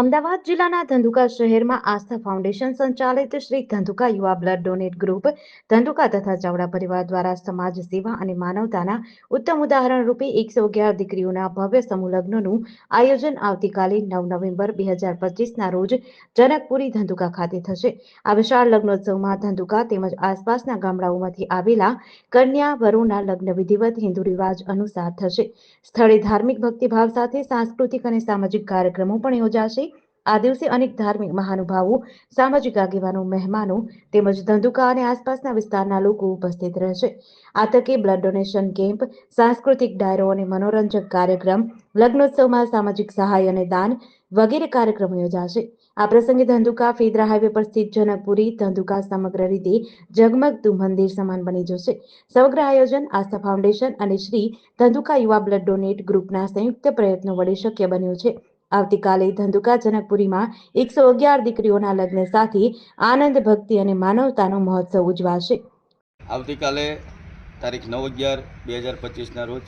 અમદાવાદ જિલ્લાના ધંધુકા શહેરમાં આસ્થા ફાઉન્ડેશન સંચાલિત શ્રી ધંધુકા યુવા બ્લડ ડોનેટ ગ્રુપ, ધંધુકા તથા ચાવડા પરિવાર દ્વારા સમાજ સેવા અને માનવતાના ઉત્તમ ઉદાહરણ રૂપે એકસો અગિયાર દીકરીઓના ભવ્ય સમૂહ લગ્નનું આયોજન આવતીકાલે નવ નવેમ્બર બે હજાર પચીસના રોજ જનકપુરી ધંધુકા ખાતે થશે. આ વિશાળ લગ્નોત્સવમાં ધંધુકા તેમજ આસપાસના ગામડાઓમાંથી આવેલા કન્યા વરુના લગ્ન વિધિવત હિન્દુ રિવાજ અનુસાર થશે. સ્થળે ધાર્મિક ભક્તિભાવ સાથે સાંસ્કૃતિક અને સામાજિક કાર્યક્રમો પણ યોજાશે. આ દિવસે અનેક ધાર્મિક મહાનુભાવો, સામાજિક આગેવાનો, મહેમાનો તેમજ ધંધુકા અને આસપાસના વિસ્તારના લોકો ઉપસ્થિત રહેશે. આ તકે બ્લડ ડોનેશન કેમ્પ, સાંસ્કૃતિક ડાયરો અને મનોરંજક કાર્યક્રમ, લગ્નોત્સવમાં સામાજિક સહાય અને દાન વગેરે કાર્યક્રમો યોજાશે. આ પ્રસંગે ધંધુકા, ફેદરા હાઈવે પર સ્થિત જનકપુરી ધંધુકા સમગ્ર રીતે ઝગમગતું મંદિર સમાન બની જશે. સમગ્ર આયોજન આસ્થા ફાઉન્ડેશન અને શ્રી ધંધુકા યુવા બ્લડ ડોનેટ ગ્રુપના સંયુક્ત પ્રયત્નો વડે શક્ય બન્યું છે. આવતીકાલે ધંધુકા જનકપુરીમાં એકસો અગિયાર દીકરીઓના લગ્ન સાથે આનંદ, ભક્તિ અને માનવતાનો મહોત્સવ ઉજવાશે. આવતીકાલે તારીખ નવ અગિયાર બે હજાર પચીસના રોજ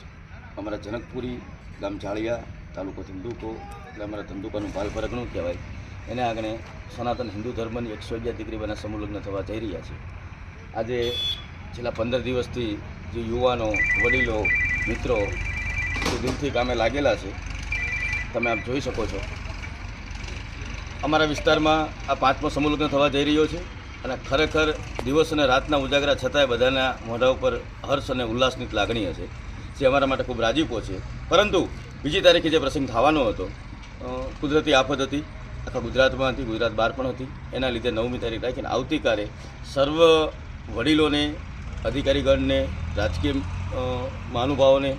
અમારા જનકપુરી ગામ જાળિયા તાલુકો ધંધુકો, એટલે અમારા ધંધુકાનું ભાલ પરગણું કહેવાય. એને આગળ સનાતન હિન્દુ ધર્મની એકસો અગિયાર દીકરી બના સમૂહ લગ્ન થવા જઈ રહ્યા છે. આજે છેલ્લા પંદર દિવસથી જે યુવાનો, વડીલો, મિત્રો દિલથી કામે લાગેલા છે તમે આપ જોઈ શકો છો. અમારા વિસ્તારમાં આ પાંચમો સમૂહ થવા જઈ રહ્યો છે અને ખરેખર દિવસ અને રાતના ઉજાગરા છતાંય બધાના મોઢા ઉપર હર્ષ અને ઉલ્લાસની લાગણી હશે, જે અમારા માટે ખૂબ રાજીપો છે. પરંતુ બીજી તારીખે જે પ્રસંગ થવાનો હતો કુદરતી આફત હતી, આખા ગુજરાતમાં હતી, ગુજરાત બહાર પણ હતી. એના લીધે નવમી તારીખ રાખીને આવતીકાલે સર્વ વડીલોને, અધિકારીગણને, રાજકીય મહાનુભાવોને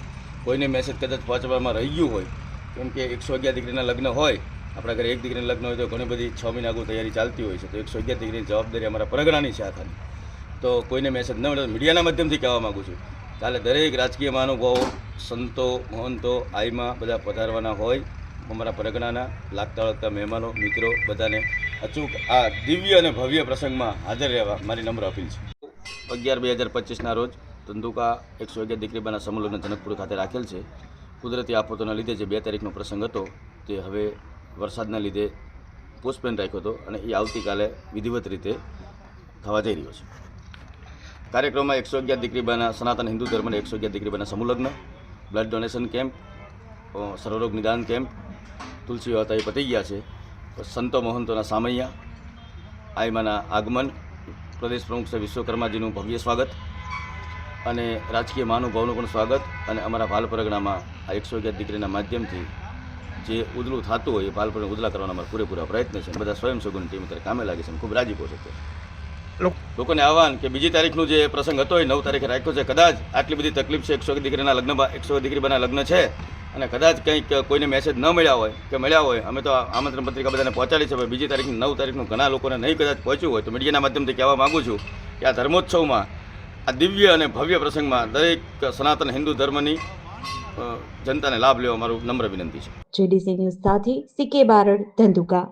કોઈને મેસેજ કદાચ પહોંચવામાં રહી ગયું હોય કેમ કે એકસો અગિયાર દીકરીના લગ્ન હોય, આપણા ઘરે એક દીકરીના લગ્ન હોય તો ઘણી બધી છ મહિના આગળ તૈયારી ચાલતી હોય છે. તો એકસો અગિયાર દીકરીની જવાબદારી અમારા પરગણાની છે આખાની. તો કોઈને મેસેજ ન મળે મીડિયાના માધ્યમથી કહેવા માગું છું. કાલે દરેક રાજકીય મહાનુભાવો, સંતો, મહંતો, આઈમાં બધા પધારવાના હોય, અમારા પરગણાના લાગતા વળગતા મહેમાનો, મિત્રો બધાને અચૂક આ દિવ્ય અને ભવ્ય પ્રસંગમાં હાજર રહેવા મારી નમ્ર અપીલ છે. અગિયાર બે હજાર પચીસના રોજ ધંધુકા એકસો અગિયાર દીકરીબાના સમૂહલગ્ન જનકપુર ખાતે રાખેલ છે. કુદરતી આફતોના લીધે જે બે તારીખનો પ્રસંગ હતો તે હવે વરસાદના લીધે પોસ્ટપેન રાખ્યો હતો અને એ આવતીકાલે વિધિવત રીતે થવા જઈ રહ્યો છે. કાર્યક્રમમાં એકસો અગિયાર દીકરીબાના સનાતન હિન્દુ ધર્મના એકસો અગિયાર દીકરીબાના સમૂહ લગ્ન બ્લડ ડોનેશન કેમ્પ સર્વરોગ નિદાન કેમ્પ, તુલસી વાતા એ પતી ગયા છે. સંતો મહંતોના સામૈયા આઈમાના આગમન, પ્રદેશ પ્રમુખ શ્રી વિશ્વકર્માજીનું ભવ્ય સ્વાગત અને રાજકીય મહાનુભાવનું પણ સ્વાગત અને અમારા ભાલ પરગણામાં આ એકસો અગિયાર દીકરીના માધ્યમથી જે ઉદલું થતું હોય એ પરગણા ઉદલા કરવાના અમારા પૂરેપૂરા પ્રયત્ન છે. બધા સ્વયંસેવકોની ટીમ અત્યારે કામે લાગે છે ખૂબ રાજીપો છે લોકોને આહવાન કે બીજી તારીખનું જે પ્રસંગ હતો એ નવ તારીખે રાખ્યો છે. કદાચ આટલી બધી તકલીફ છે એકસો દીકરીના લગ્નમાં એકસો દીકરી બના લગ્ન છે અને કદાચ કંઈક કોઈને મેસેજ ન મળ્યા હોય કે મળ્યા હોય અમે તો આમંત્રણ પત્રિકા બધાને પહોંચાડી છે પણ બીજી તારીખની નવ તારીખનું ઘણા લોકોને નહીં કદાચ પહોંચ્યું હોય તો મીડિયાના માધ્યમથી કહેવા માગું છું કે આ ધર્મોત્સવમાં આ દિવ્ય અને ભવ્ય પ્રસંગમાં દરેક સનાતન હિન્દુ ધર્મની જનતાને લાભ લેવા મારું નમ્ર વિનંતી છે. જેડીસી ન્યૂઝ સાથે સીકે બારડ ધંધુકા.